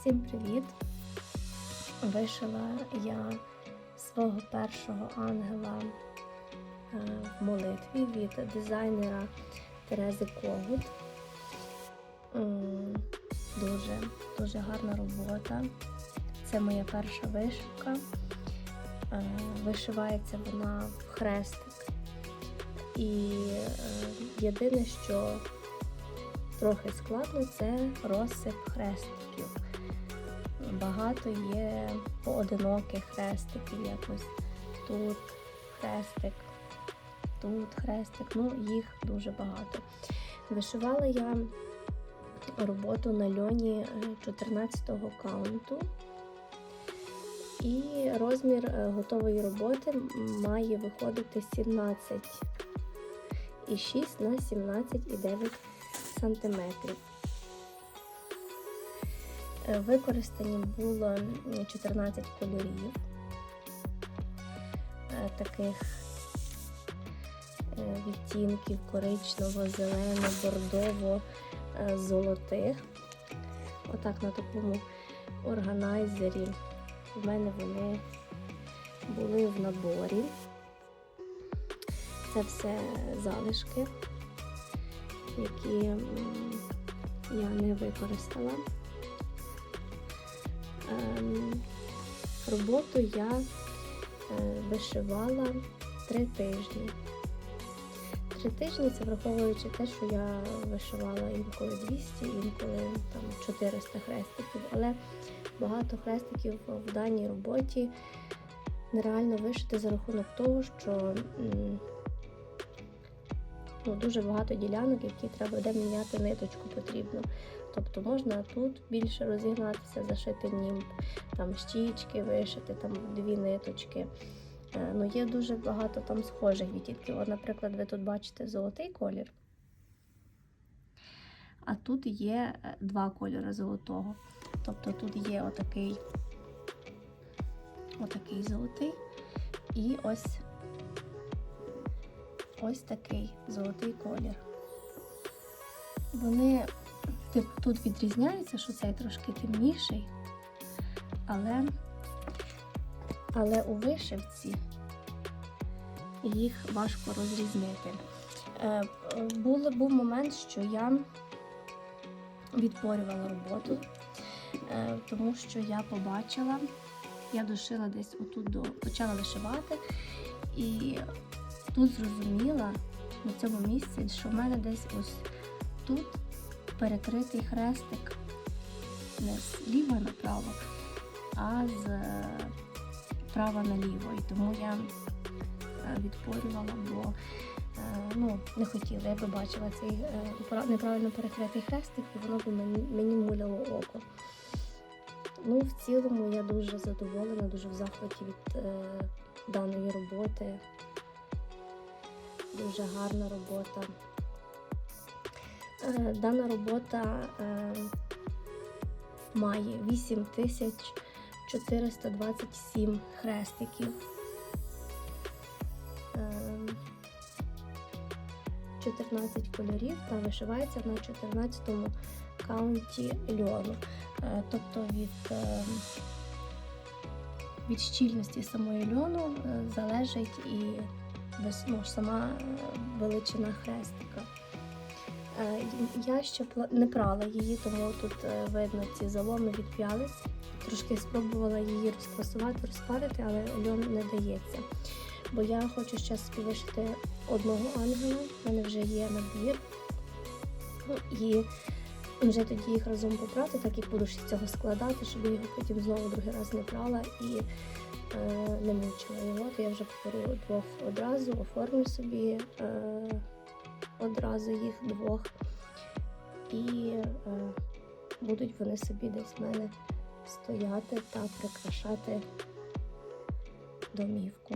Всім привіт! Вишила я свого першого ангела е, в молитві від дизайнера Терези Когут. Дуже, дуже гарна робота. Це моя перша вишивка. Е, Вишивається вона в хрестик. І е, єдине, що трохи складно, це розсип хрестиків. Багато є поодиноких хрестиків, якось тут хрестик, тут хрестик, ну їх дуже багато. Вишивала я роботу на льоні 14-го каунту. І розмір е, готової роботи має виходити 17,6 на 17,9 сантиметрів. Е, Використані було 14 кольорів е, таких е, відтінків коричнево, зелено, бордово, золотих. Отак на такому органайзері в мене вони були в наборі. Це все залишки, які я не використала. Ем, Роботу я е, вишивала три тижні. Три тижні це враховуючи те, що я вишивала інколи 200, інколи там 400 хрестиків, але багато хрестиків в даній роботі нереально вишити за рахунок того, що ну, дуже багато ділянок, які треба буде міняти ниточку потрібно. Тобто можна тут більше розігнатися, зашити німб, там щічки вишити, там дві ниточки. Е, Ну, є дуже багато там схожих відтінків. От, наприклад, ви тут бачите золотий колір, а тут є е, два кольори золотого. Тобто тут є отакий, отакий золотий і ось ось такий золотий колір. Вони тут відрізняються, що цей трошки темніший, але, але у вишивці їх важко розрізнити. Е, було, був момент, що я відпорювала роботу, е, тому що я побачила, я дошила десь отут до почала вишивати, і тут зрозуміла на цьому місці, що в мене десь ось тут перекритий хрестик не зліва направо, а з е, права наліво. І тому я е, відпорювала, бо е, ну, не хотіла. Я би бачила цей неправильно перекритий хрестик, і воно б мені, мені муляло око. Ну, в цілому я дуже задоволена, дуже в захваті від е, даної роботи. Дуже гарна робота. Е, Дана робота е, має 8427 хрестиків. Е, 14 кольорів та вишивається на 14 каунті льону. Е, Тобто від, е, від щільності самої льону е, залежить і ну, сама е, величина хрестика. Е, Я ще не прала її, тому тут е, видно ці заломи від п'ялиць. Трошки спробувала її розкласувати, розпарити, але льон не дається. Бо я хочу ще вишити одного ангела, в мене вже є набір. Ну, І вже тоді їх разом попрати, так як буду ще цього складати, щоб я його потім знову другий раз не прала і не мучила його. То я вже беру двох одразу, оформлю собі е, одразу їх двох. І е, будуть вони собі десь в мене стояти та прикрашати домівку.